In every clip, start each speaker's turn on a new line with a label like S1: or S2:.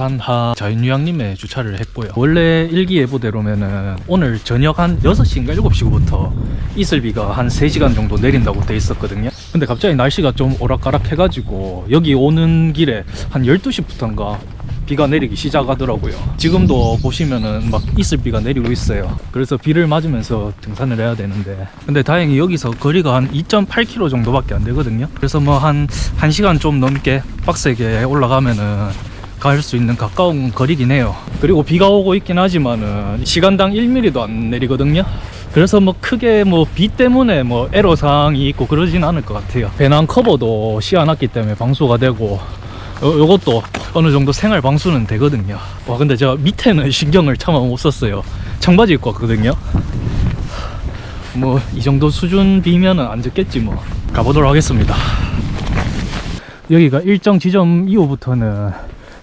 S1: 부산하 자연휴양림에 주차를 했고요. 원래 일기예보대로면은 오늘 저녁 한 6시인가 7시부터 이슬비가 한 3시간 정도 내린다고 돼 있었거든요. 근데 갑자기 날씨가 좀 오락가락 해가지고 여기 오는 길에 한 12시부터인가 비가 내리기 시작하더라고요. 지금도 보시면은 막 이슬비가 내리고 있어요. 그래서 비를 맞으면서 등산을 해야 되는데. 근데 다행히 여기서 거리가 한 2.8km 정도밖에 안 되거든요. 그래서 뭐 한 1시간 좀 넘게 빡세게 올라가면은 갈 수 있는 가까운 거리긴 해요. 그리고 비가 오고 있긴 하지만은 시간당 1mm도 안 내리거든요. 그래서 뭐 크게 뭐 비 때문에 뭐 애로사항이 있고 그러진 않을 것 같아요. 배낭 커버도 씌워놨기 때문에 방수가 되고 요, 요것도 어느 정도 생활 방수는 되거든요. 와, 근데 제가 밑에는 신경을 차마 못 썼어요. 청바지 입고 왔거든요. 뭐, 이 정도 수준 비면은 안 적겠지 뭐. 가보도록 하겠습니다. 여기가 일정 지점 이후부터는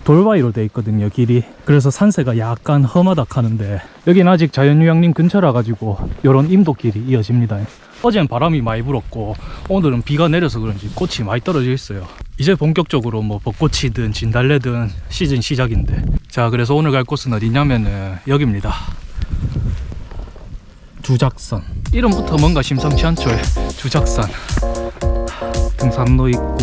S1: 돌바위로 돼 있거든요, 길이. 그래서 산세가 약간 험하다 하는데, 여긴 아직 자연휴양림 근처라 가지고, 요런 임도길이 이어집니다. 어젠 바람이 많이 불었고 오늘은 비가 내려서 그런지 꽃이 많이 떨어져 있어요. 이제 본격적으로 뭐 벚꽃이든 진달래든 시즌 시작인데. 자 그래서 오늘 갈 곳은 어디냐면은 여기입니다. 주작산. 이름부터 뭔가 심상치 않죠. 주작산. 등산로 입구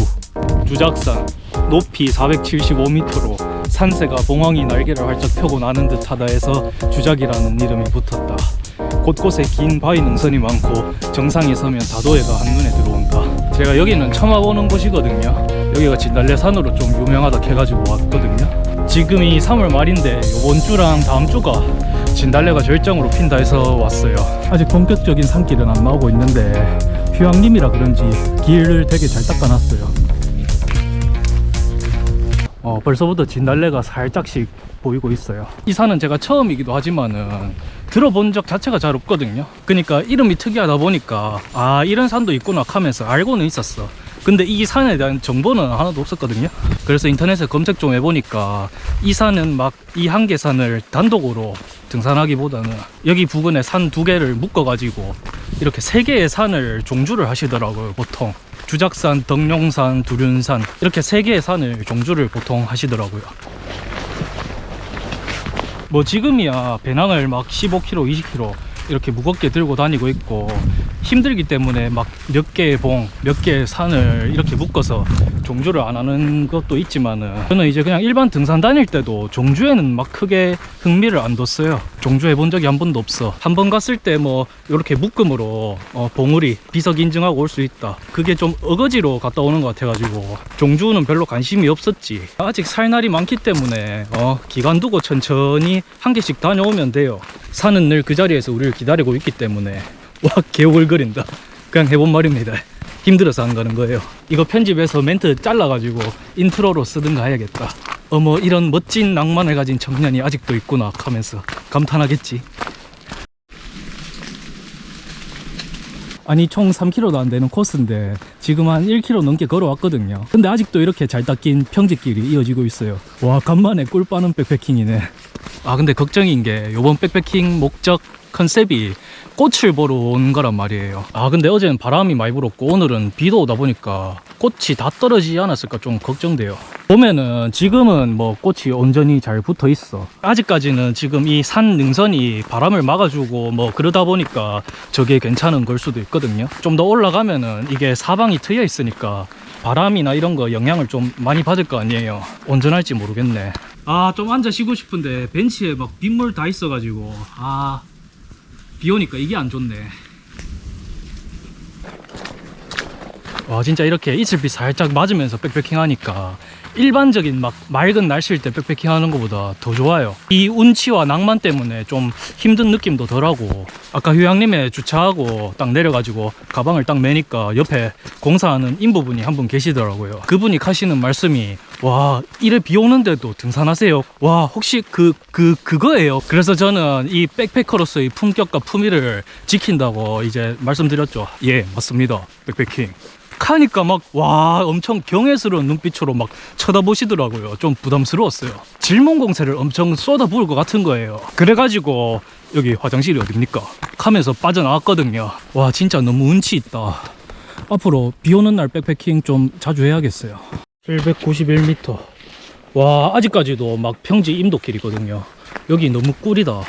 S1: 주작산 높이 475m로 산세가 봉황이 날개를 활짝 펴고 나는 듯하다 해서 주작이라는 이름이 붙었다 곳곳에 긴 바위 능선이 많고 정상에 서면 다도해가 한눈에 들어온다. 제가 여기는 처음 와보는 곳이거든요. 여기가 진달래산으로 좀 유명하다 해가지고 왔거든요. 지금이 3월 말인데 이번 주랑 다음 주가 진달래가 절정으로 핀다 해서 왔어요. 아직 본격적인 산길은 안 나오고 있는데 휴양림이라 그런지 길을 되게 잘 닦아놨어요. 어, 벌써부터 진달래가 살짝씩 보이고 있어요. 이 산은 제가 처음이기도 하지만은 들어본 적 자체가 잘 없거든요. 그러니까 이름이 특이하다 보니까 아 이런 산도 있구나 하면서 알고는 있었어. 근데 이 산에 대한 정보는 하나도 없었거든요. 그래서 인터넷에 검색 좀 해보니까 이 산은 막 이 한 개 산을 단독으로 등산하기보다는 여기 부근에 산 두 개를 묶어 가지고 이렇게 세 개의 산을 종주를 하시더라고요, 보통. 주작산, 덕룡산, 두륜산 이렇게 세 개의 산을 종주를 보통 하시더라고요. 뭐 지금이야 배낭을 막 15kg, 20kg 이렇게 무겁게 들고 다니고 있고 힘들기 때문에 막 몇 개의 봉, 몇 개의 산을 이렇게 묶어서 종주를 안 하는 것도 있지만은 저는 이제 그냥 일반 등산 다닐 때도 종주에는 막 크게 흥미를 안 뒀어요. 종주 해본 적이 한 번도 없어. 한 번 갔을 때 뭐 이렇게 묶음으로 어, 봉우리 비석 인증하고 올 수 있다. 그게 좀 어거지로 갔다 오는 것 같아가지고 종주는 별로 관심이 없었지. 아직 살 날이 많기 때문에 어, 기간 두고 천천히 한 개씩 다녀오면 돼요. 산은 늘 그 자리에서 우리를 기다리고 있기 때문에 와 개오글거린다. 그냥 해본 말입니다. 힘들어서 안 가는 거예요. 이거 편집해서 멘트 잘라가지고 인트로로 쓰든가 해야겠다. 어머 이런 멋진 낭만을 가진 청년이 아직도 있구나 하면서 감탄하겠지. 아니 총 3km도 안 되는 코스인데 지금 한 1km 넘게 걸어왔거든요 근데 아직도 이렇게 잘 닦인 평지길이 이어지고 있어요 와 간만에 꿀 빠는 백패킹이네 아 근데 걱정인 게 요번 백패킹 목적 컨셉이 꽃을 보러 온 거란 말이에요. 아 근데 어제는 바람이 많이 불었고 오늘은 비도 오다 보니까 꽃이 다 떨어지지 않았을까 좀 걱정돼요. 보면은 지금은 뭐 꽃이 온전히 잘 붙어 있어. 아직까지는 지금 이 산 능선이 바람을 막아주고 뭐 그러다 보니까 저게 괜찮은 걸 수도 있거든요. 좀 더 올라가면은 이게 사방이 트여 있으니까 바람이나 이런 거 영향을 좀 많이 받을 거 아니에요. 온전할지 모르겠네. 아 좀 앉아 쉬고 싶은데 벤치에 막 빗물 다 있어 가지고. 아 비 오니까 이게 안 좋네. 와 진짜 이렇게 이슬비 살짝 맞으면서 백패킹 하니까 일반적인 막 맑은 날씨일 때 백패킹 하는 것보다 더 좋아요. 이 운치와 낭만 때문에 좀 힘든 느낌도 덜하고 아까 휴양림에 주차하고 딱 내려가지고 가방을 딱 매니까 옆에 공사하는 인부분이 한 분 계시더라고요. 그분이 하시는 말씀이 와 이래 비 오는데도 등산하세요? 와 혹시 그 그 그, 거예요? 그래서 저는 이 백패커로서의 품격과 품위를 지킨다고 이제 말씀드렸죠. 예 맞습니다. 백패킹 하니까 막 와 엄청 경외스러운 눈빛으로 막 쳐다보시더라고요. 좀 부담스러웠어요. 질문 공세를 엄청 쏟아부을 것 같은 거예요. 그래가지고 여기 화장실이 어딥니까? 하면서 빠져나왔거든요. 와 진짜 너무 운치 있다. 앞으로 비 오는 날 백패킹 좀 자주 해야겠어요. 791m 와 아직까지도 막 평지 임도길이거든요. 여기 너무 꿀이다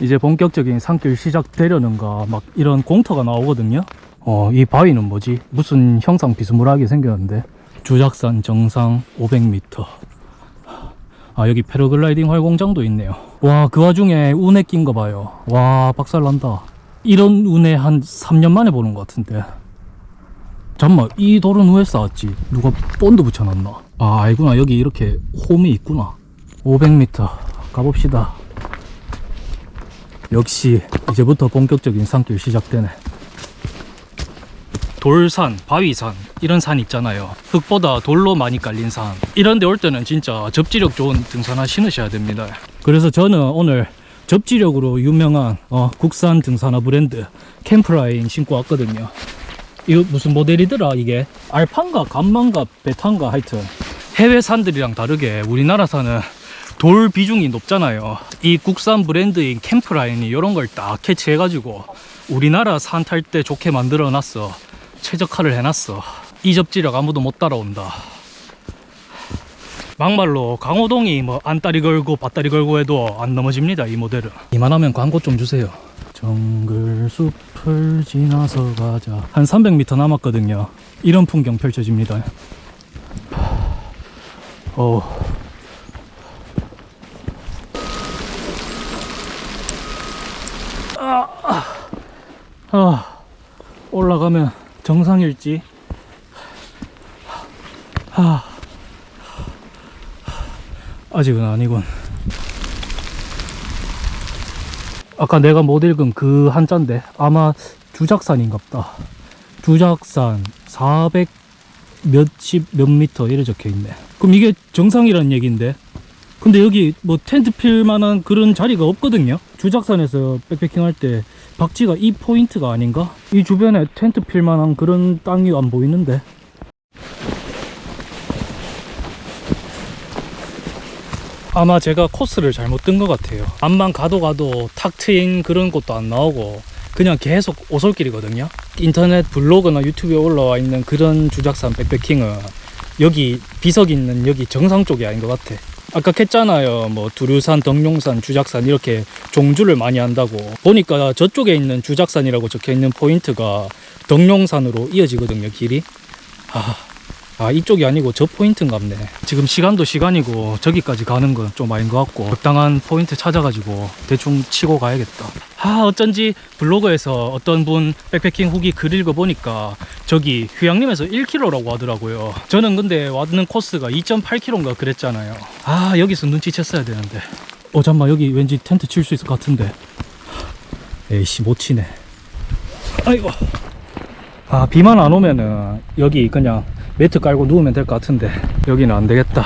S1: 이제 본격적인 산길 시작되려는가 막 이런 공터가 나오거든요. 어 이 바위는 뭐지? 무슨 형상 비스무리하게 생겼는데? 주작산 정상 500m 아 여기 패러글라이딩 활공장도 있네요. 와 그 와중에 운에 낀 거 봐요. 와 박살난다. 이런 운에 한 3년 만에 보는 것 같은데. 잠만 이 돌은 왜 쌓았지? 누가 본드 붙여놨나? 아 알구나. 여기 이렇게 홈이 있구나. 500m 가봅시다 역시 이제부터 본격적인 산길 시작되네. 돌산, 바위산 이런 산 있잖아요. 흙보다 돌로 많이 깔린 산. 이런 데 올 때는 진짜 접지력 좋은 등산화 신으셔야 됩니다. 그래서 저는 오늘 접지력으로 유명한 어, 국산 등산화 브랜드 캠프라인 신고 왔거든요. 이거 무슨 모델이더라 이게? 알판가 감만가 베탄가 하여튼. 해외 산들이랑 다르게 우리나라 산은 돌 비중이 높잖아요. 이 국산 브랜드인 캠프라인이 이런 걸 딱 캐치해가지고 우리나라 산 탈 때 좋게 만들어 놨어. 최적화를 해놨어. 이 접지력 아무도 못 따라온다. 막말로 강호동이 뭐 안다리 걸고 밭다리 걸고 해도 안 넘어집니다 이 모델은. 이만하면 광고 좀 주세요. 정글 숲을 지나서 가자. 한 300m 남았거든요. 이런 풍경 펼쳐집니다. 어 아, 올라가면 정상일지. 아, 아직은 아니군. 아까 내가 못 읽은 그 한자인데 아마 주작산인갑다. 주작산 400 몇십 몇 미터 이래 적혀 있네. 그럼 이게 정상이란 얘기인데. 근데 여기 뭐 텐트 필 만한 그런 자리가 없거든요. 주작산에서 백패킹 할 때 박지가 이 포인트가 아닌가? 이 주변에 텐트 필 만한 그런 땅이 안 보이는데. 아마 제가 코스를 잘못 든것 같아요. 암만 가도 가도 탁 트인 그런 곳도 안 나오고 그냥 계속 오솔길이거든요. 인터넷 블로그나 유튜브에 올라와 있는 그런 주작산 백패킹은 여기 비석 있는 여기 정상 쪽이 아닌 것 같아. 아까 했잖아요. 뭐 두류산, 덕룡산, 주작산 이렇게 종주를 많이 한다고. 보니까 저쪽에 있는 주작산이라고 적혀 있는 포인트가 덕룡산으로 이어지거든요. 길이. 아, 아 이쪽이 아니고 저 포인트인갑네. 지금 시간도 시간이고 저기까지 가는 건 좀 아닌 것 같고 적당한 포인트 찾아가지고 대충 치고 가야겠다. 아 어쩐지 블로그에서 어떤 분 백패킹 후기 글 읽어보니까 저기 휴양림에서 1km라고 하더라고요. 저는 근데 왔는 코스가 2.8km인가 그랬잖아요. 아 여기서 눈치챘어야 되는데. 어 잠만 여기 왠지 텐트 칠 수 있을 것 같은데. 에이씨 못 치네. 아이고. 아 비만 안 오면은 여기 그냥 매트 깔고 누우면 될 것 같은데 여기는 안 되겠다.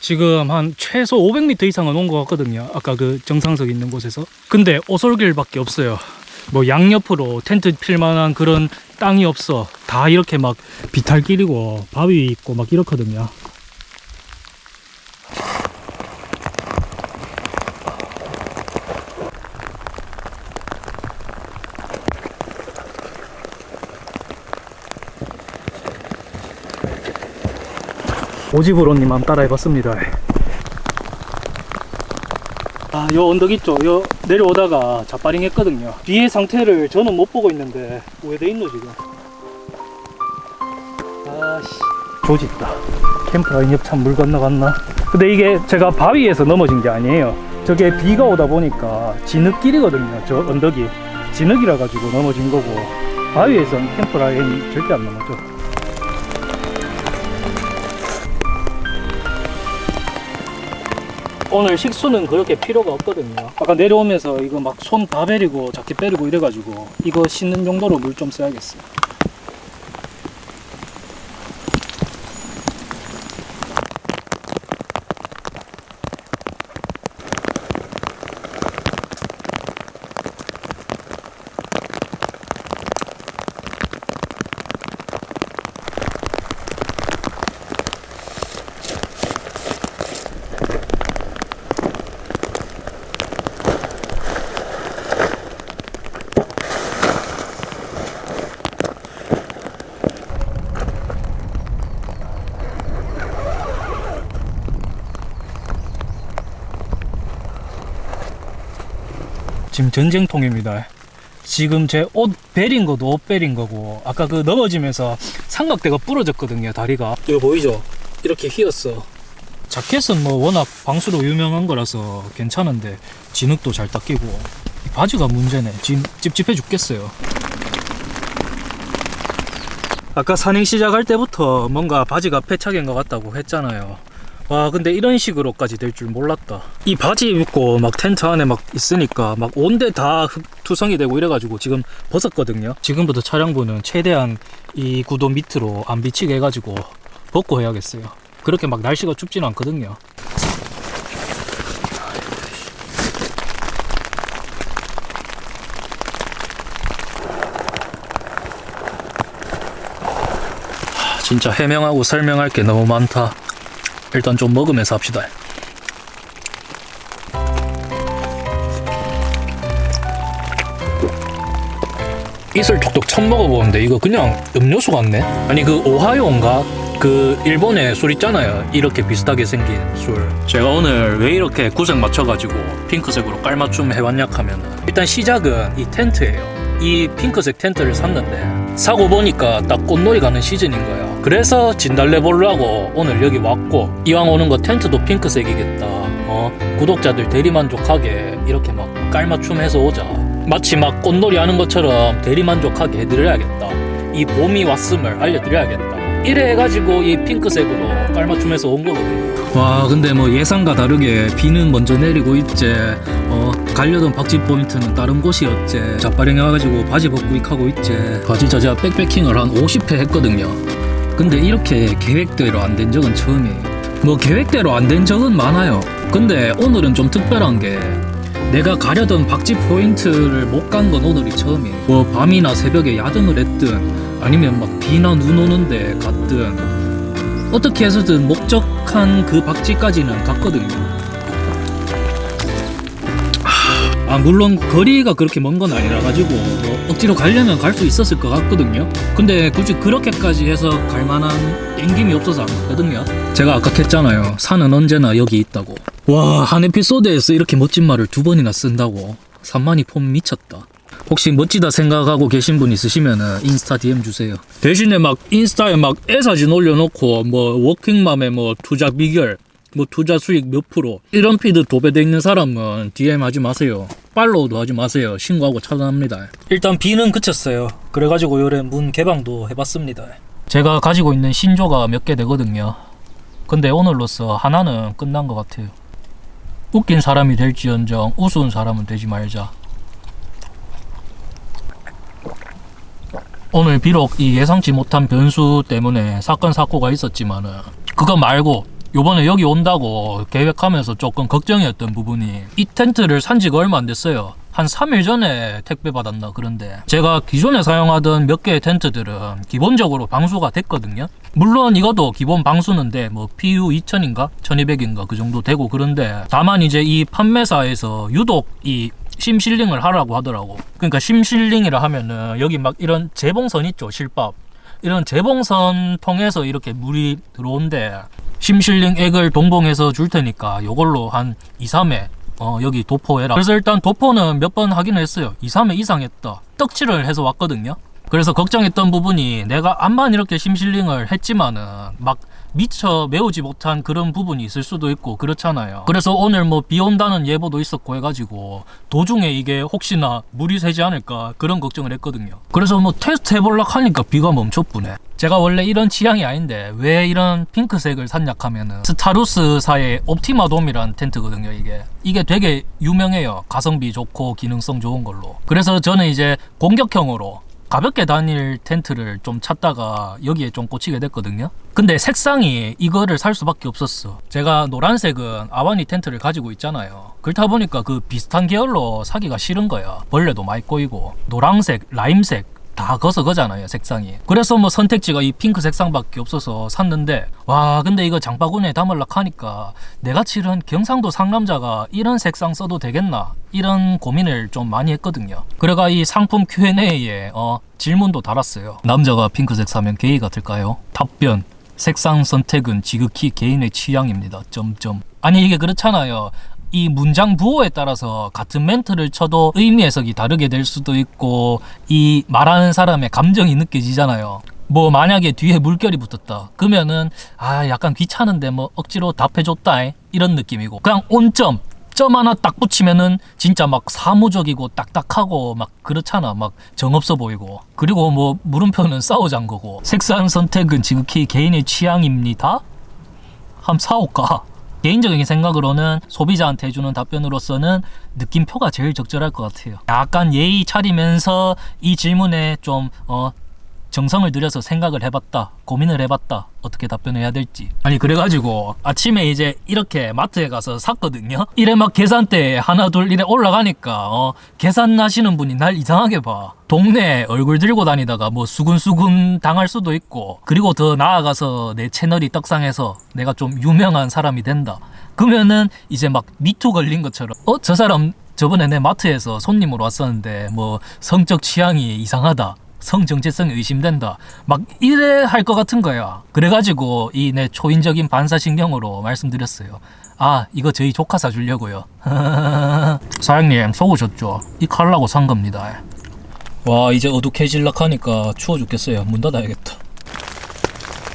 S1: 지금 한 최소 500m 이상은 온 것 같거든요. 아까 그 정상석 있는 곳에서. 근데 오솔길밖에 없어요. 뭐 양옆으로 텐트 필 만한 그런 땅이 없어. 다 이렇게 막 비탈길이고 바위 있고 막 이렇거든요. 오지브로님 한번 따라해봤습니다. 아, 요 언덕 있죠? 요 내려오다가 자빠링 했거든요. 뒤에 상태를 저는 못 보고 있는데 왜 돼 있노 지금? 아씨 조짓다. 캠프라인 옆참 물 건너갔나? 근데 이게 제가 바위에서 넘어진 게 아니에요. 저게 비가 오다 보니까 진흙길이거든요. 저 언덕이 진흙이라 가지고 넘어진 거고 바위에선 캠프라인이 절대 안 넘어져. 오늘 식수는 그렇게 필요가 없거든요. 아까 내려오면서 이거 막 손 다 베리고 자켓 베리고 이래가지고 이거 씻는 정도로 물 좀 써야겠어. 지금 전쟁통입니다. 지금 제 옷 베린 거도 옷 베린 거고 아까 그 넘어지면서 삼각대가 부러졌거든요 다리가. 이거 보이죠? 이렇게 휘었어. 자켓은 뭐 워낙 방수로 유명한 거라서 괜찮은데 진흙도 잘 닦이고 이 바지가 문제네. 지금 찝찝해 죽겠어요. 아까 산행 시작할 때부터 뭔가 바지가 패착인 것 같다고 했잖아요 와 근데 이런 식으로까지 될 줄 몰랐다. 이 바지 입고 막 텐트 안에 막 있으니까 막 온데 다 흙투성이 되고 이래가지고 지금 벗었거든요. 지금부터 차량부는 최대한 이 구도 밑으로 안 비치게 해가지고 벗고 해야겠어요. 그렇게 막 날씨가 춥진 않거든요. 하, 진짜 해명하고 설명할 게 너무 많다 일단 좀 먹으면서 합시다. 이슬 톡톡 처음 먹어보는데 이거 그냥 음료수 같네? 아니 그 오하이오인가? 그 일본에 술 있잖아요 이렇게 비슷하게 생긴 술 제가 오늘 왜 이렇게 구색 맞춰가지고 핑크색으로 깔맞춤 해왔냐 하면은 일단 시작은 이 텐트예요 이 핑크색 텐트를 샀는데 사고 보니까 딱 꽃놀이 가는 시즌인 거야 그래서 진달래 보려고 오늘 여기 왔고 이왕 오는 거 텐트도 핑크색이겠다. 어? 구독자들 대리만족하게 이렇게 막 깔맞춤 해서 오자. 마치 막 꽃놀이 하는 것처럼 대리만족하게 해드려야겠다. 이 봄이 왔음을 알려드려야겠다. 이래 해가지고 이 핑크색으로 깔맞춤해서 온 거거든요. 와 근데 뭐 예상과 다르게 비는 먼저 내리고 있지. 어 가려던 박쥐 포인트는 다른 곳이었지. 자빠령해 와가지고 바지 벗고 익하고 있지. 바지 자자 백패킹을 한 50회 했거든요 근데 이렇게 계획대로 안 된 적은 처음이에요. 뭐 계획대로 안 된 적은 많아요. 근데 오늘은 좀 특별한 게 내가 가려던 박쥐 포인트를 못 간 건 오늘이 처음이에요. 뭐 밤이나 새벽에 야등을 했든 아니면 막 비나 눈 오는데 갔든 어떻게 해서든 목적한 그 박쥐까지는 갔거든요. 아 물론 거리가 그렇게 먼 건 아니라 가지고 뭐 억지로 가려면 갈 수 있었을 것 같거든요. 근데 굳이 그렇게까지 해서 갈 만한 땡김이 없어서 안 갔거든요. 제가 아까 했잖아요. 산은 언제나 여기 있다고. 와 한 에피소드에서 이렇게 멋진 말을 두 번이나 쓴다고. 산만이 폼 미쳤다. 혹시 멋지다 생각하고 계신 분 있으시면은 인스타 DM 주세요. 대신에 막 인스타에 막 애사진 올려놓고 뭐 워킹맘의 뭐 투자 비결, 뭐 투자 수익 몇 프로 이런 피드 도배돼 있는 사람은 DM 하지 마세요. 팔로우도 하지 마세요. 신고하고 차단합니다. 일단 비는 그쳤어요. 그래가지고 요래 문 개방도 해봤습니다. 제가 가지고 있는 신조가 몇 개 되거든요. 근데 오늘로써 하나는 끝난 것 같아요. 웃긴 사람이 될지언정 우스운 사람은 되지 말자. 오늘 비록 이 예상치 못한 변수 때문에 사건 사고가 있었지만은 그거 말고 요번에 여기 온다고 계획하면서 조금 걱정이었던 부분이 이 텐트를 산 지가 얼마 안 됐어요. 한 3일 전에 택배 받았나 그런데 제가 기존에 사용하던 몇 개의 텐트들은 기본적으로 방수가 됐거든요. 물론 이것도 기본 방수는데 뭐 PU 2000인가 1200인가 그 정도 되고 그런데 다만 이제 이 판매사에서 유독 이 심실링을 하라고 하더라고. 그러니까 심실링이라 하면은 여기 막 이런 재봉선 있죠, 실밥. 이런 재봉선 통해서 이렇게 물이 들어온대. 심실링 액을 동봉해서 줄 테니까 요걸로 한 2, 3회 어, 여기 도포해라. 그래서 일단 도포는 몇 번 하긴 했어요. 2, 3회 이상 했다. 떡칠을 해서 왔거든요. 그래서 걱정했던 부분이 내가 암만 이렇게 심실링을 했지만은 막 미처 메우지 못한 그런 부분이 있을 수도 있고 그렇잖아요. 그래서 오늘 뭐 비 온다는 예보도 있었고 해가지고 도중에 이게 혹시나 물이 새지 않을까 그런 걱정을 했거든요. 그래서 뭐 테스트 해볼라 하니까 비가 멈췄부네. 제가 원래 이런 취향이 아닌데 왜 이런 핑크색을 샀냐 하면은 스타루스사의 옵티마돔이라는 텐트거든요 이게 이게 되게 유명해요 가성비 좋고 기능성 좋은 걸로 그래서 저는 이제 공격형으로 가볍게 다닐 텐트를 좀 찾다가 여기에 좀 꽂히게 됐거든요. 근데 색상이 이거를 살 수밖에 없었어. 제가 노란색은 아와니 텐트를 가지고 있잖아요. 그렇다 보니까 그 비슷한 계열로 사기가 싫은 거야. 벌레도 많이 꼬이고 노란색, 라임색 다 거서 거잖아요 색상이. 그래서 뭐 선택지가 이 핑크 색상밖에 없어서 샀는데 와 근데 이거 장바구니에 담을라 하니까 내가 치른 경상도 상남자가 이런 색상 써도 되겠나? 이런 고민을 좀 많이 했거든요. 그래가 이 상품 Q&A에 어, 질문도 달았어요. 남자가 핑크색 사면 게이 같을까요? 답변. 색상 선택은 지극히 개인의 취향입니다. 점점. 아니 이게 그렇잖아요 이 문장 부호에 따라서 같은 멘트를 쳐도 의미 해석이 다르게 될 수도 있고 이 말하는 사람의 감정이 느껴지잖아요. 뭐 만약에 뒤에 물결이 붙었다. 그러면은 아 약간 귀찮은데 뭐 억지로 답해줬다. 이런 느낌이고. 그냥 온점 점 하나 딱 붙이면은 진짜 막 사무적이고 딱딱하고 막 그렇잖아. 막 정없어 보이고. 그리고 뭐 물음표는 싸우자는 거고. 색상 선택은 지극히 개인의 취향입니다. 함 사올까 개인적인 생각으로는 소비자한테 해주는 답변으로서는 느낌표가 제일 적절할 것 같아요. 약간 예의 차리면서 이 질문에 좀 어, 정성을 들여서 생각을 해봤다 고민을 해봤다 어떻게 답변해야 될지. 아니 그래가지고 아침에 이제 이렇게 마트에 가서 샀거든요. 이래 막 계산대 하나 둘 이래 올라가니까 어 계산하시는 분이 날 이상하게 봐. 동네 얼굴 들고 다니다가 뭐 수근수근 당할 수도 있고 그리고 더 나아가서 내 채널이 떡상해서 내가 좀 유명한 사람이 된다. 그러면은 이제 막 미투 걸린 것처럼 어 저 사람 저번에 내 마트에서 손님으로 왔었는데 뭐 성적 취향이 이상하다 성 정체성이 의심된다. 막 이래 할 것 같은 거야. 그래가지고 이 내 초인적인 반사신경으로 말씀드렸어요. 아 이거 저희 조카 사주려고요. 사장님 속으셨죠? 이 칼라고 산 겁니다. 와 이제 어둑해질락 하니까 추워 죽겠어요. 문 닫아야겠다.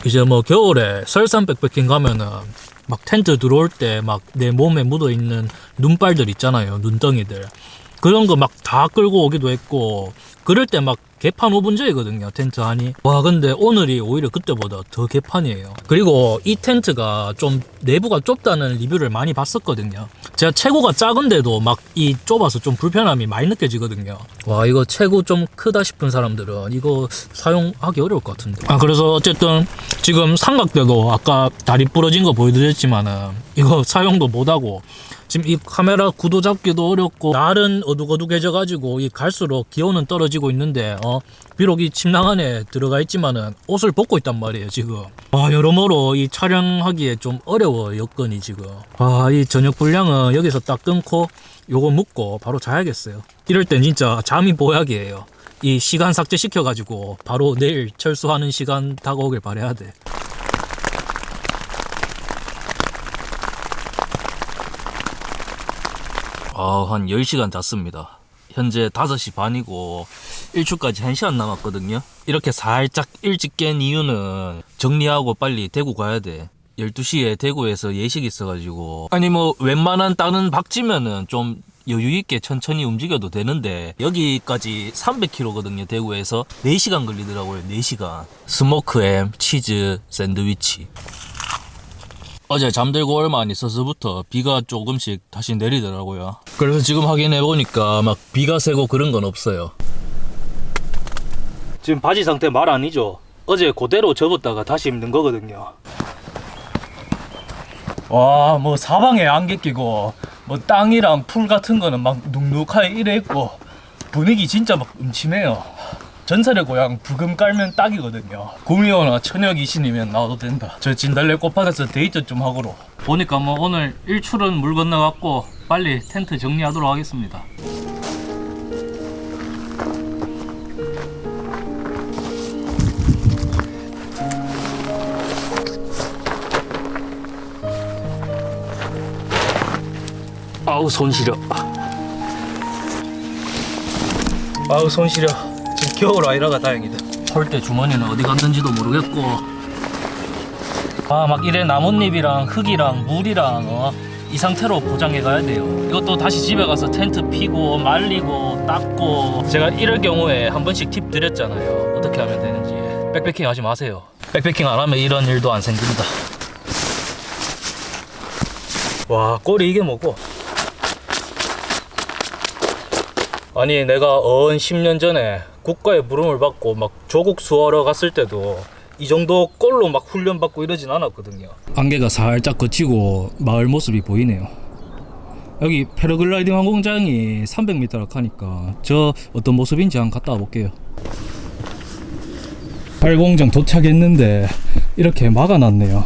S1: 이제 뭐 겨울에 설산 백패킹 가면은 막 텐트 들어올 때 막 내 몸에 묻어 있는 눈발들 있잖아요. 눈덩이들. 그런 거 막 다 끌고 오기도 했고 그럴 때 막 개판 5분 전이거든요 텐트 하니 와 근데 오늘이 오히려 그때보다 더 개판이에요. 그리고 이 텐트가 좀 내부가 좁다는 리뷰를 많이 봤었거든요. 제가 체구가 작은데도 막 이 좁아서 좀 불편함이 많이 느껴지거든요. 와 이거 체구 좀 크다 싶은 사람들은 이거 사용하기 어려울 것 같은데. 아 그래서 어쨌든 지금 삼각대도 아까 다리 부러진 거 보여드렸지만은 이거 사용도 못하고 지금 이 카메라 구도 잡기도 어렵고 날은 어둑어둑해져가지고 이 갈수록 기온은 떨어지고 있는데 어 비록 이 침낭 안에 들어가 있지만은 옷을 벗고 있단 말이에요 지금. 와 여러모로 이 촬영하기에 좀 어려워 여건이 지금. 아 이 저녁 분량은 여기서 딱 끊고 요거 묶고 바로 자야겠어요. 이럴 땐 진짜 잠이 보약이에요. 이 시간 삭제 시켜가지고 바로 내일 철수하는 시간 다가오길 바래야 돼 아, 한 10시간 잤습니다. 현재 5시 반이고 1주까지 1시간 남았거든요. 이렇게 살짝 일찍 깬 이유는 정리하고 빨리 대구 가야 돼. 12시에 대구에서 예식 있어가지고 아니 뭐 웬만한 다른 박지면은 좀 여유있게 천천히 움직여도 되는데 여기까지 300km거든요 대구에서 4시간 걸리더라고요 4시간 스모크 햄 치즈 샌드위치 어제 잠들고 얼마 안 있어서부터 비가 조금씩 다시 내리더라고요. 그래서 지금 확인해 보니까 막 비가 새고 그런 건 없어요. 지금 바지 상태 말 아니죠? 어제 그대로 접었다가 다시 입는 거거든요. 와, 뭐 사방에 안개 끼고 뭐 땅이랑 풀 같은 거는 막 눅눅하게 이래 있고 분위기 진짜 막 음침해요. 전설의 고향 부금 깔면 딱이거든요. 구미호나 천여 귀신이면 나와도 된다. 저 진달래 꽃밭에서 데이트 좀 하고로. 보니까 뭐 오늘 일출은 물 건너갔고 빨리 텐트 정리하도록 하겠습니다. 아우 손 시려. 아우 손 시려. 지금 겨울 아니라가 다행이다. 폴대 주머니는 어디 갔는지도 모르겠고. 아 막 이래 나뭇잎이랑 흙이랑 물이랑 어, 이 상태로 포장해 가야 돼요. 이것도 다시 집에 가서 텐트 피고 말리고 닦고. 제가 이럴 경우에 한 번씩 팁 드렸잖아요. 어떻게 하면 되는지. 백패킹 하지 마세요. 백패킹 안 하면 이런 일도 안 생긴다. 와 꼬리 이게 뭐고? 아니 내가 어언 10년 전에 국가의 부름을 받고 막 조국 수하러 갔을 때도 이 정도 꼴로 막 훈련 받고 이러진 않았거든요. 안개가 살짝 거치고 마을 모습이 보이네요. 여기 패러글라이딩 항공장이 300m라 하니까 저 어떤 모습인지 한번 갔다 와 볼게요. 팔공장 도착했는데 이렇게 막아놨네요.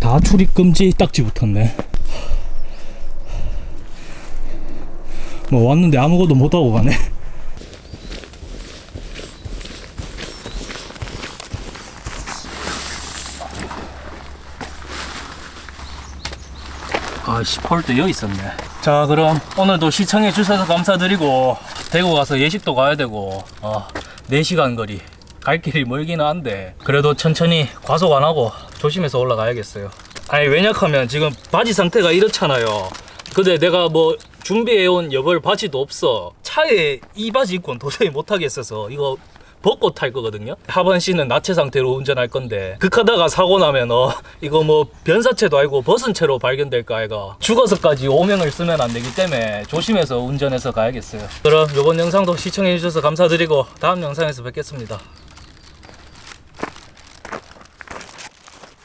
S1: 다 출입 금지 딱지 붙었네. 뭐 왔는데 아무것도 못하고 가네. 아씨 폴대 여기 있었네. 자 그럼 오늘도 시청해 주셔서 감사드리고 대구 가서 예식도 가야 되고 어, 4시간 거리 갈 길이 멀기는 한데 그래도 천천히 과속 안 하고 조심해서 올라가야겠어요. 아니 왜냐하면 지금 바지 상태가 이렇잖아요. 근데 내가 뭐 준비해온 여벌 바지도 없어. 차에 이 바지 입고는 도저히 못하겠어서 이거 벗고 탈 거거든요. 하반 씨는 나체 상태로 운전할 건데 극하다가 사고 나면 어 이거 뭐 변사체도 아니고 벗은 채로 발견될까 아이가 죽어서까지 오명을 쓰면 안 되기 때문에 조심해서 운전해서 가야겠어요. 그럼 이번 영상도 시청해 주셔서 감사드리고 다음 영상에서 뵙겠습니다.